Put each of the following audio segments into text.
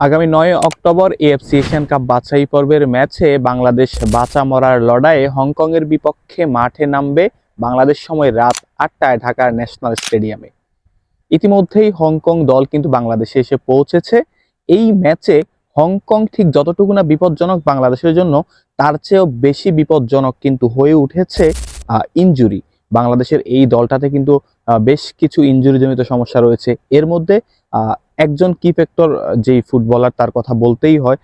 আগামী নয় October AFC Asian cup বাছাই পর্বের ম্যাচে বাংলাদেশ বাঁচা মরার লড়াইয়ে হংকংয়ের বিপক্ষে মাঠে নামবে বাংলাদেশ সময় রাত আটটায় ঢাকার ন্যাশনাল স্টেডিয়ামে। ইতিমধ্যেই হংকং দল কিন্তু বাংলাদেশে এসে পৌঁছেছে। এই ম্যাচে হংকং ঠিক যতটুকু না বিপজ্জনক বাংলাদেশের জন্য, তার চেয়েও বেশি বিপজ্জনক কিন্তু হয়ে উঠেছে ইনজুরি। বাংলাদেশের এই দলটাতে কিন্তু বেশ কিছু ইনজুরিজনিত সমস্যা রয়েছে। এর মধ্যে একজন কি ফ্যাক্টর যেই ফুটবলার তার কথা বলতেই হয়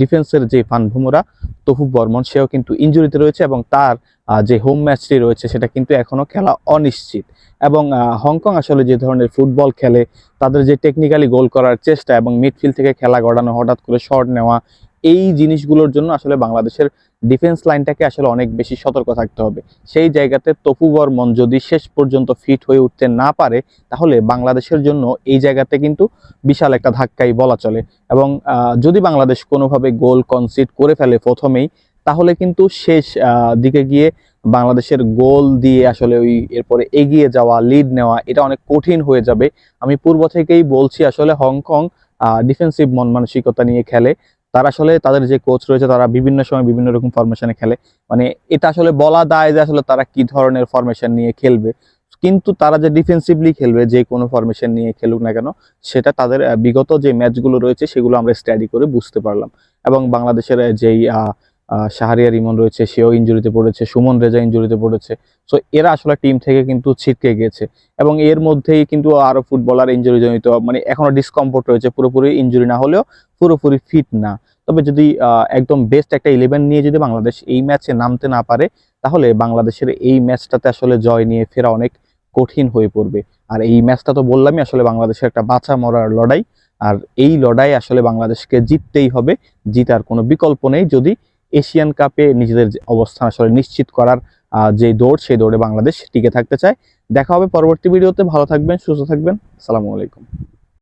ডিফেন্সের যে ফানভুমরা তফু বর্মন, সেও কিন্তু ইনজুরিতে রয়েছে এবং তার যে হোম ম্যাচটি রয়েছে, সেটা কিন্তু এখনও খেলা অনিশ্চিত। এবং হংকং আসলে যে ধরনের ফুটবল খেলে, তাদের যে টেকনিক্যালি গোল করার চেষ্টা এবং মিডফিল্ড থেকে খেলা গড়ানো, হঠাৎ করে শট নেওয়া, এই জিনিসগুলোর জন্য আসলে বাংলাদেশের ডিফেন্স লাইনটাকে আসলে অনেক বেশি সতর্ক থাকতে হবে। সেই জায়গাতে তপু বর্মন যদি শেষ পর্যন্ত ফিট হয়ে উঠতে না পারে, তাহলে বাংলাদেশের জন্য এই জায়গাতে কিন্তু বিশাল একটা ধাক্কাই বলা চলে। এবং যদি বাংলাদেশ কোনোভাবে গোল কনসিড করে ফেলে প্রথমেই, তাহলে কিন্তু শেষ দিকে গিয়ে বাংলাদেশের গোল দিয়ে আসলে ওই এরপরে এগিয়ে যাওয়া লিড নেওয়া, এটা অনেক কঠিন হয়ে যাবে। আমি পূর্ব থেকেই বলছি আসলে হংকং ডিফেন্সিভ মন মানসিকতা নিয়ে খেলে। তারা আসলে তাদের যে কোচ রয়েছে, তারা বিভিন্ন সময় বিভিন্ন রকম ফরমেশনে খেলে। মানে এটা আসলে বলা দায় যে আসলে তারা কি ধরনের ফরমেশন নিয়ে খেলবে। কিন্তু তারা যে ডিফেন্সিভলি খেলবে, যে কোনো ফরমেশন নিয়ে খেলুক না কেন, সেটা তাদের বিগত যে ম্যাচগুলো রয়েছে, সেগুলো আমরা স্টাডি করে বুঝতে পারলাম। এবং বাংলাদেশের যেই শাহরিয়ার ইমন রয়েছে, সেও ইঞ্জুরিতে পড়েছে, সুমন রেজা ইঞ্জুরিতে পড়েছে। সো এরা আসলে টিম থেকে কিন্তু ছিটকে গেছে এবং এর মধ্যেই কিন্তু আরও ফুটবলার ইঞ্জুরি জনিত মানে এখনও ডিসকমফোর্ট রয়েছে, পুরোপুরি ইঞ্জুরি না হলেও পুরোপুরি ফিট না। তবে যদি একদম বেস্ট একটা ইলেভেন নিয়ে যদি বাংলাদেশ এই ম্যাচে নামতে না পারে, তাহলে বাংলাদেশের এই ম্যাচটাতে আসলে জয় নিয়ে ফেরা অনেক কঠিন হয়ে পড়বে। আর এই ম্যাচটা তো বললামই, আসলে বাংলাদেশের একটা বাঁচা মরার লড়াই। আর এই লড়াই আসলে বাংলাদেশকে জিততেই হবে, জিতার কোনো বিকল্প নেই। যদি এশিয়ান কাপে নিজেদের অবস্থান আসলে নিশ্চিত করার যে দৌড়, সেই দৌড়ে বাংলাদেশ টিকে থাকতে চায়। দেখা হবে পরবর্তী ভিডিওতে। ভালো থাকবেন, সুস্থ থাকবেন। আসসালামু আলাইকুম।